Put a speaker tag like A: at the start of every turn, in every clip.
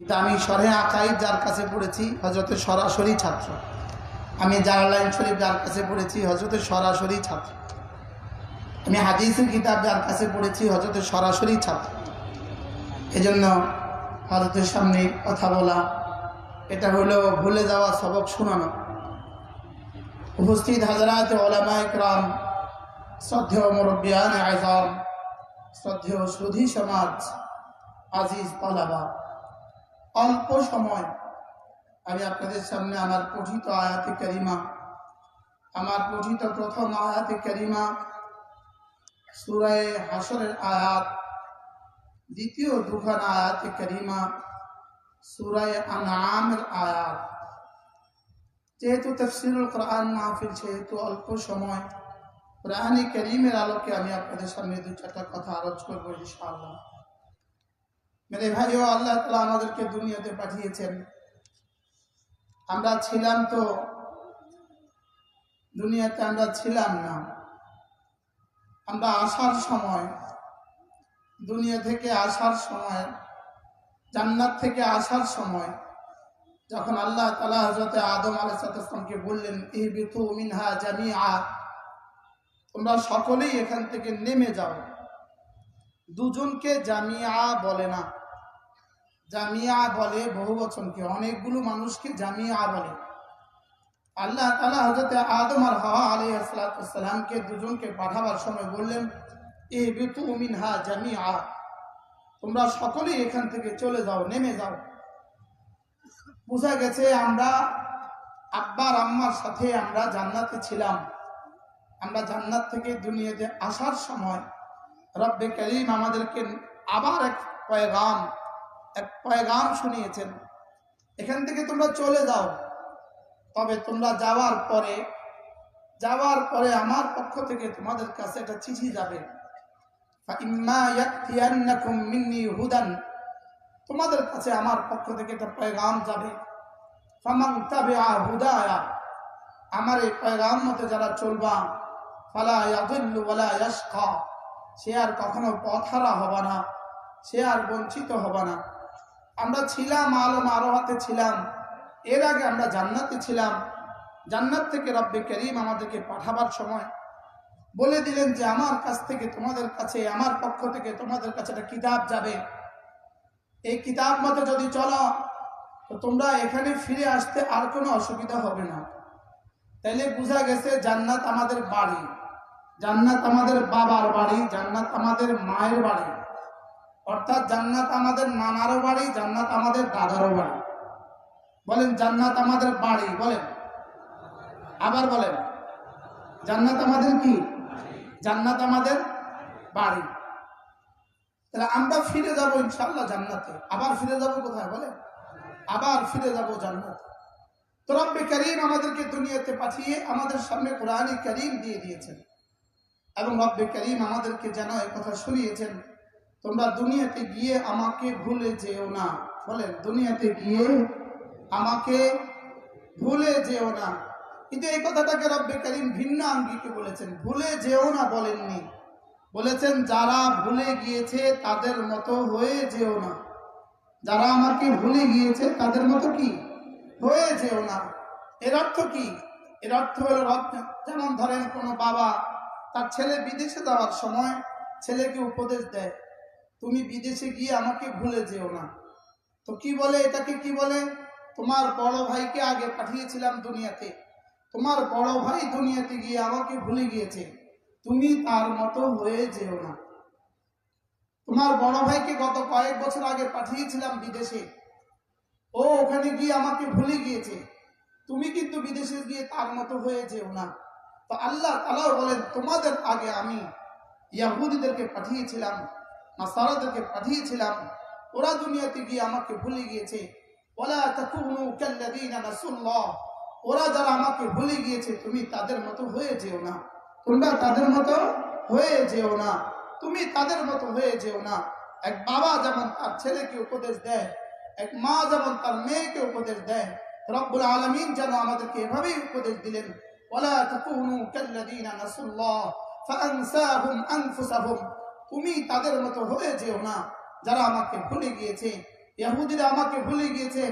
A: কিন্তু আমি সরে আকাইদ যার কাছে পড়েছি হজরতের সরাসরি ছাত্র। আমি জালালাইন শরীফ যার কাছে পড়েছি হজরতের সরাসরি ছাত্র। আমি হাদিসের কিতাব যার কাছে পড়েছি হজরতের সরাসরি ছাত্র। এজন্য হজরতের সামনে কথা বলা, এটা হলো ভুলে যাওয়া সবক শোনানো। উপস্থিত হাজরাত ওলামা ইকরাম শ্রদ্ধেয় মুরব্বিয়ান আজম শ্রদ্ধেয় সুধী সমাজ, আজিজ পালাবা অল্প সময়। আমি আপনাদের সামনে আমার পঠিত আয়াতে করিমা, আমার পঠিত প্রথম আয়াতে করিমা, সুরায় হাসরের আয়াত, দ্বিতীয় দুখান আয়াতে করিমা, সুরায় আনামের আয়াত। যেহেতু তফসিরুল কোরআন মাহফিল, সেহেতু অল্প সময়, কোরআন করিমের আলোকে আমি আপনাদের সামনে দু চারটা কথা আলোচ করব ইনশাআল্লাহ। মেরে ভাইও, আল্লাহ তালা আমাদেরকে দুনিয়াতে পাঠিয়েছেন। আমরা ছিলাম তো, দুনিয়াতে আমরা ছিলাম না। আমরা আসার সময়, দুনিয়া থেকে আসার সময়, জান্নাত থেকে আসার সময়, যখন আল্লাহ তালা হজরতে আদম আলাইসালামকে বললেন এই বিতু মিনহা জামিয়া তোমরা সকলেই এখান থেকে নেমে যাও। দুজনকে জামিয়া বলে না। জামিয়া বলে বহু বচনকে, অনেকগুলো মানুষকে জামিয়া বলে। আল্লাহ তালা হজরতে আদম আর হাওয়া আলী আসসালামকে দুজনকে পাঠাবার সময় বললেন এ বেতু মিনহা জামিয়া, তোমরা সকলেই এখান থেকে চলে যাও, নেমে যাও। বোঝা গেছে আমরা আব্বার আম্মার সাথে আমরা জান্নাতে ছিলাম। আমরা জান্নাত থেকে দুনিয়াতে আসার সময় রব্বে করিম আমাদেরকে আবার এক পয়গাম এক পয়গাম শুনিয়েছেন, এখান থেকে তোমরা চলে যাও। তবে তোমরা যাওয়ার পরে যাওয়ার পরে আমার পক্ষ থেকে তোমাদের কাছে একটা চিঠি যাবে। হুদান, তোমাদের কাছে আমার পক্ষ থেকে একটা পয়গাম যাবে। হুদায়া, আমার এই পয়গাম মতো যারা চলবা, ফালা সে আর কখনো পথহারা হবা না, সে আর বঞ্চিত হবানা আমরা ছিলাম আলম আরোহাতে ছিলাম। এর আগে আমরা জান্নাতে ছিলাম। জান্নাত থেকে রব্বে করিম আমাদেরকে পাঠাবার সময় বলে দিলেন যে, আমার কাছ থেকে তোমাদের কাছে, আমার পক্ষ থেকে তোমাদের কাছে একটা কিতাব যাবে। এই কিতাব মতো যদি চলো, তো তোমরা এখানে ফিরে আসতে আর কোনো অসুবিধা হবে না। তাইলে বোঝা গেছে জান্নাত আমাদের বাড়ি। জান্নাত আমাদের বাবার বাড়ি, জান্নাত আমাদের মায়ের বাড়ি। অর্থাৎ জান্নাত আমাদের নানারও বাড়ি, জান্নাত আমাদের দাদারও বাড়ি। বলেন, জান্নাত আমাদের বাড়ি, বলেন। আবার বলেন, জান্নাত আমাদের কি? জান্নাত আমাদের বাড়ি। তাহলে আমরা ফিরে যাব ইনশাল্লাহ জান্নাতে। আবার ফিরে যাব কোথায় বলে আবার ফিরে যাব জান্নাতে। তো রব্বে করিম আমাদেরকে দুনিয়াতে পাঠিয়ে আমাদের সামনে কোরআনী করিম দিয়ে দিয়েছেন। এবং রব্বে করিম আমাদেরকে যেন কথা শুনিয়েছেন। তোমরা দুনিয়াতে গিয়ে আমাকে ভুলে যেও না। বলেন দুনিয়াতে গিয়ে আমাকে ভুলে যেও না। কিন্তু এই কথাটাকে রব্বে করিম ভিন্ন আঙ্গিকে বলেছেন। ভুলে যেও না বলেননি। বলেছেন, যারা ভুলে গিয়েছে তাদের মতো হয়ে যেও না। যারা আমাকে ভুলে গিয়েছে তাদের মতো কি? হয়ে যেও না। এর অর্থ কি? এর অর্থ হলো যেমন ধরেন কোনো বাবা তার ছেলে বিদেশে যাওয়ার সময় ছেলেকে উপদেশ দেয় তুমি বিদেশে গিয়ে আমাকে ভুলে যেও না। তো কি বলে এটাকে? কি বলে? তোমার বড় ভাইকে আগে পাঠিয়েছিলাম দুনিয়াতে। তোমার বড় ভাই দুনিয়াতে গিয়ে আমাকে ভুলে গিয়েছে। তুমি তার মতো হয়ে যেও না। তোমার বড় ভাইকে গত কয়েক বছর আগে পাঠিয়েছিলাম বিদেশে। ও ওখানে গিয়ে আমাকে ভুলে গিয়েছে। তুমি কিন্তু বিদেশে গিয়ে তার মতো হয়ে যেও না। তো আল্লাহ তালাও বলেন, তোমাদের আগে আমি ইয়াহুদিদেরকে পাঠিয়েছিলাম নাসারাদেরকে পাঠিয়েছিলাম। ওরা দুনিয়াতে গিয়ে আমাকে ভুলে গিয়েছে। ওলা তাকুনু কাল্লাযীনা নাসুল্লাহ। ওরা যারা আমাকে ভুলে গিয়েছে, তুমি তাদের মতো হয়ে যেও না। তোমরা তাদের মতো হয়ে যেও না। তুমি তাদের মতো হয়ে যেও না। এক বাবা যেমন তার ছেলেকে উপদেশ দেয়, এক মা যেমন তার মেয়েকে উপদেশ দেয়, রব্বুল আলমিন যেন আমাদেরকে এভাবেই উপদেশ দিলেন। ওলা তাকুনু কাল্লাযীনা নাসুল্লাহ, ফাআনসাহুম আনফুসাহুম। তুমি তাদের মতো হয়ে যেও না। যারা আমাকে ভুলে গিয়েছে ইহুদিরা আমাকে ভুলে গিয়েছে,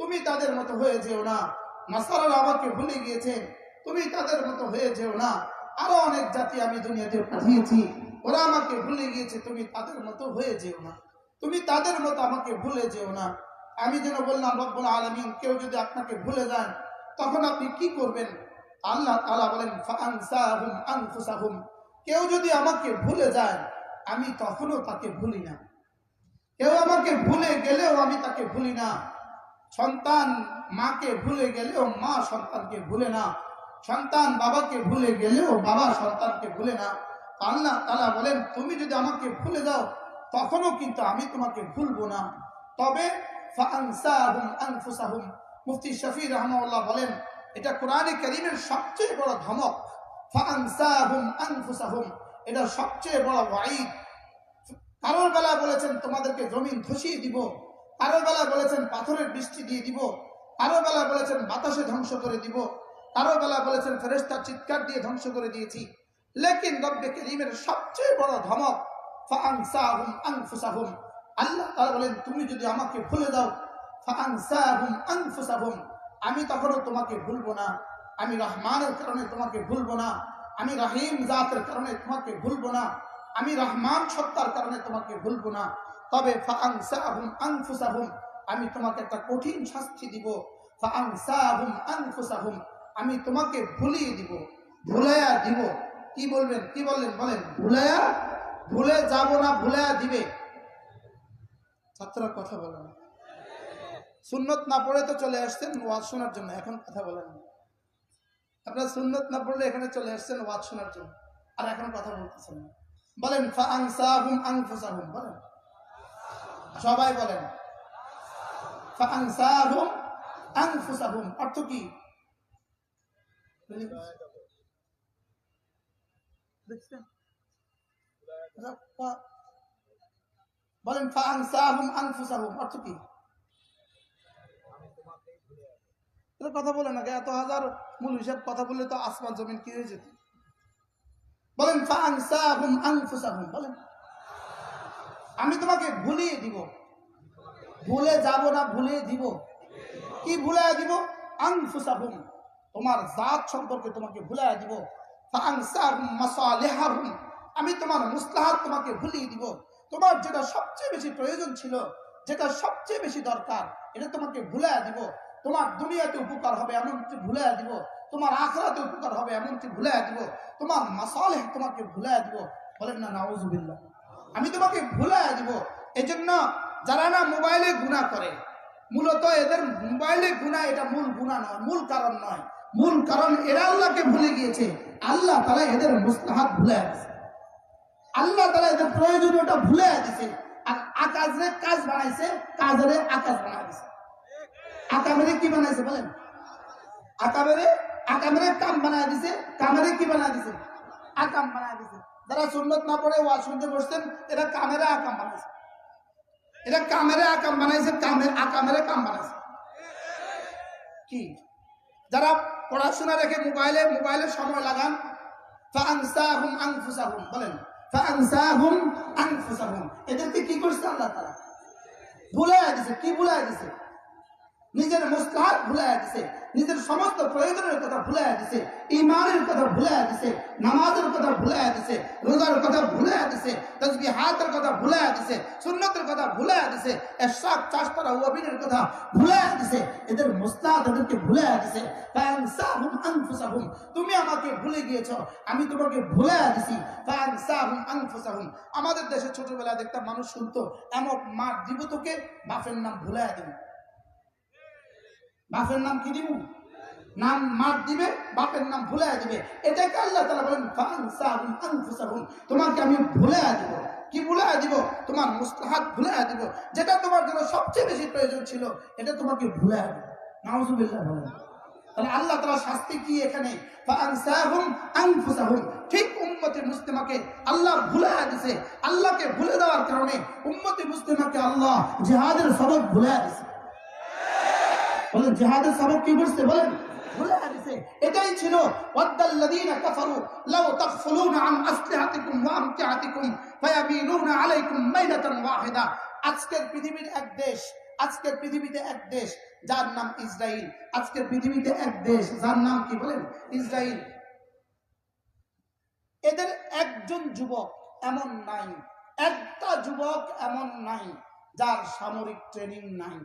A: তুমি তাদের মতো হয়ে যেও না। নাসারারা আমাকে ভুলে গিয়েছে, তুমি তাদের মতো হয়ে যেও না। আরও অনেক জাতি আমি দুনিয়াতে পাঠিয়েছি, ওরা আমাকে ভুলে গিয়েছে, তুমি তাদের মতো হয়ে যেও না। তুমি তাদের মতো আমাকে ভুলে যেও না। আমি যেন বললাম, রব্বুল আলমিন, কেউ যদি আপনাকে ভুলে যান তখন আপনি কি করবেন? আল্লাহ তালা বলেন কেউ যদি আমাকে ভুলে যায় আমি তখনও তাকে ভুলি না। কেউ আমাকে ভুলে গেলেও আমি তাকে ভুলি না। সন্তান মাকে ভুলে গেলেও মা সন্তানকে ভুলে না। সন্তান বাবাকে ভুলে গেলেও বাবা সন্তানকে ভুলে না। আল্লাহ তালা বলেন, তুমি যদি আমাকে ভুলে যাও, তখনও কিন্তু আমি তোমাকে ভুলবো না। তবে মুফতি শফি রহমাউল্লাহ বলেন, এটা কোরআনে করিমের সবচেয়ে বড় ধমক। ফাআনসাহুম আনফুসাহুম। এটা সবচেয়ে বড় ওয়াইদ কারোর বেলা বলেছেন, তোমাদেরকে জমিন ধসিয়ে দিব। কারোর বেলা বলেছেন, পাথরের বৃষ্টি দিয়ে দিব। কারও বেলা বলেছেন, বাতাসে ধ্বংস করে দিব। কারও বেলা বলেছেন ফেরেস্তার চিৎকার দিয়ে ধ্বংস করে দিয়েছি। লেকিন রব্বে করিমের সবচেয়ে বড় ধমক আল্লাহ তাআলা বলেন, তুমি যদি আমাকে ভুলে দাও আমি তখনও তোমাকে ভুলবো না। আমি রহমানের কারণে তোমাকে ভুলবো না। আমি রাহিম জাতের কারণে তোমাকে ভুলবো না। আমি রহমান সত্তার কারণে তোমাকে ভুলবো না। তবে আমি তোমাকে একটা কঠিন শাস্তি দিব। আমি তোমাকে ভুলিয়ে দিব। ভুলাইয়া দিব। কি বলবেন? কি বললেন? বলেন। ভুলাইয়া ভুলে যাব না ভুলাইয়া দিবে। ছাত্ররা কথা বলেন। সুন্নত না পড়ে তো চলে আসছেন, ওয়াজ শোনার জন্য এখন কথা বলেন। না। আপনারা সুন্নত না পড়লে এখানে চলে আসছেন ওয়াজ শোনার জন্য। আর এখন কথা বলতেছেন বলেন আনফুসাহুম, বলেন। সবাই বলেন। ফাআনসাহুম আনফুসাহুম, অর্থ কি? বলেন, ফাআনসাহুম আনফুসাহুম, অর্থ কি? কথা বলে না, এত হাজার মূল হিসাব কথা বললে তো আসমান জমিন কি হয়ে যেত? বলেন বলেন। আমি তোমাকে ভুলিয়ে দিব। ভুলে যাব না, ভুলিয়ে দিব। কি ভুলাই দিব? আনফুসাহুম, তোমার জাত সম্পর্কে তোমাকে ভুলাই দিব। আমি তোমার মুসলাহাত তোমাকে ভুলিয়ে দিব। তোমার যেটা সবচেয়ে বেশি প্রয়োজন ছিল, যেটা সবচেয়ে বেশি দরকার, এটা তোমাকে ভুলাই দিব। তোমার দুনিয়াতে উপকার হবে, এমনটি ভুলাই দিব। তোমার আখরাতে উপকার হবে, এমনটি ভুলাই দিব। তোমার মাসালেহ তোমাকে ভুলাই দিব। বলেন না, নাউজুবিল্লাহ। আমি তোমাকে ভুলাই দিব। এজন্য যারা না মোবাইলে গুণা করে, মূলত এদের মোবাইলে গুণা এটা মূল গুণা নয়, মূল কারণ নয়। মূল কারণ এরা আল্লাহকে ভুলে গিয়েছে। আল্লাহ তারা এদের মুস্তাহাত ভুলে গেছে। আল্লাহ তারা এদের প্রয়োজনীয়টা ভুলে দিছে আর আকাশে কাজ বানাইছে, কাজের আকাশ বানাই আকামেরে কি বানাইছে বলেন? আকামেরে আকামেরে কাম বানায় দিছে। কামেরে কি বানায় দিছে? আকাম বানায় দিছে। যারা সুন্নত না পড়ে ওয়াজ শুনতে বসছেন, এরা কামেরে আকাম বানাইছে। এটা কামেরে আকাম বানাইছে কামের আকামেরে কাম বানাইছে। কি? যারা পড়াশোনা রেখে মোবাইলে মোবাইলে সময় লাগান ফাআনসাহুম আনফুসাহুম, বলেন ফাআনসাহুম আনফুসাহুম। এদেরকে কি করছে আল্লাহ তাআলা? ভুলাই দিছে। কি ভুলাই দিছে? নিজের মুস্তাহাত ভুলাই দিছে নিজের সমস্ত প্রয়োজনের কথা ভুলাই দিছে ইমানের কথা ভুলাই দিছে নামাজের কথা ভুলাই দিছে রোজার কথা ভুলাই দিছে তসবিহাতের কথা ভুলাই দিছে সুন্নতের কথা ভুলাই দিছে এরশাদ চাষতারা ওয়াবিনের কথা ভুলাই দিছে এদের মুস্তাহাত এদেরকে ভুলাই দিছে ফায়ানসাহুম আনফুসাহুম। তুমি আমাকে ভুলে গিয়েছো। আমি তোমাকে ভুলাই দিছি ফায়ানসাহুম আনফুসাহুম। আমাদের দেশে ছোটবেলায় দেখতাম মানুষ শুনতো এমন মার দিব তোকে, বাপের নাম ভুলাই দিবি। বাপের নাম কি দিব? নাম মার দিবে, বাপের নাম ভুলে দিবে। এটাকে আল্লাহ তালা বলেন তোমাকে আমি ভুলে দিব। কি ভুলে দিব? তোমার মুস্তাহাত ভুলে দিব। যেটা তোমার জন্য সবচেয়ে বেশি প্রয়োজন ছিল, এটা তোমাকে ভুলে দিব। নাউজুবিল্লাহ বলেন। তাহলে আল্লাহ তালা শাস্তি কি এখানে? ঠিক উম্মতে মুসলিমাকে আল্লাহ ভুলে দিছে। আল্লাহকে ভুলে দেওয়ার কারণে উম্মতে মুসলিমাকে আল্লাহ জিহাদের সবক ভুলে দিছে। সবক কি বলেন। এটাই ছিল, ওয়াদ্দাল্লাযীনা কাফারু, লাউ তাগফুলুনা আন আসলিহাতিকুম ওয়া আমতিআতিকুম আলাইকুম মাইলাতান ওয়াহিদা। আজকের পৃথিবীর এক দেশ আজকে পৃথিবীতে এক দেশ, যার নাম ইসরায়েল আজকে পৃথিবীতে এক দেশ, যার নাম কি বলেন? ইসরায়েল এদের একজন যুবক এমন নাই, একটা যুবক এমন নাই, যার সামরিক ট্রেনিং নাই।